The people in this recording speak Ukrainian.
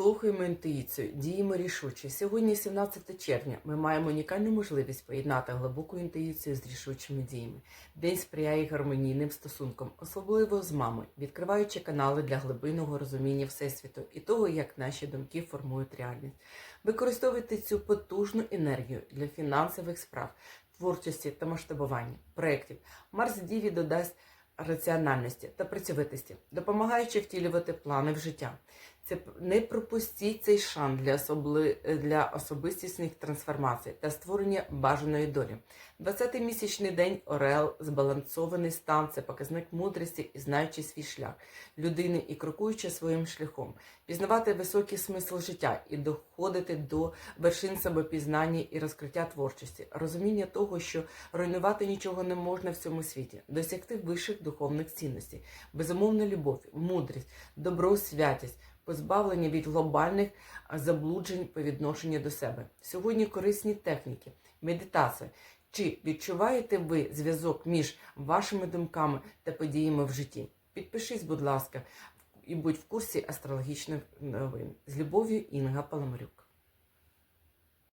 Слухаємо інтуїцію, діємо рішуче. Сьогодні, 17 червня, ми маємо унікальну можливість поєднати глибоку інтуїцію з рішучими діями. День сприяє гармонійним стосункам, особливо з мамою, відкриваючи канали для глибинного розуміння всесвіту і того, як наші думки формують реальність. Використовуйте цю потужну енергію для фінансових справ, творчості та масштабування проєктів. Марс Діві додасть раціональності та працьовитості, допомагаючи втілювати плани в життя. Це не пропустіть цей шанс для, особли... для особистісних трансформацій та створення бажаної долі. 20-й місячний день Орел, збалансований стан це показник мудрості і знаючи свій шлях. Людини і крокуючи своїм шляхом, пізнавати високий смисл життя і доходити до вершин самопізнання і розкриття творчості, розуміння того, що руйнувати нічого не можна в цьому світі, досягти вищих духовних цінностей, безумовна любов, мудрість, добро, святість позбавлення від глобальних заблуджень по відношенню до себе. Сьогодні корисні техніки, медитація. Чи відчуваєте ви зв'язок між вашими думками та подіями в житті? Підпишись, будь ласка, і будь в курсі астрологічних новин. З любов'ю Інга Паламарюк.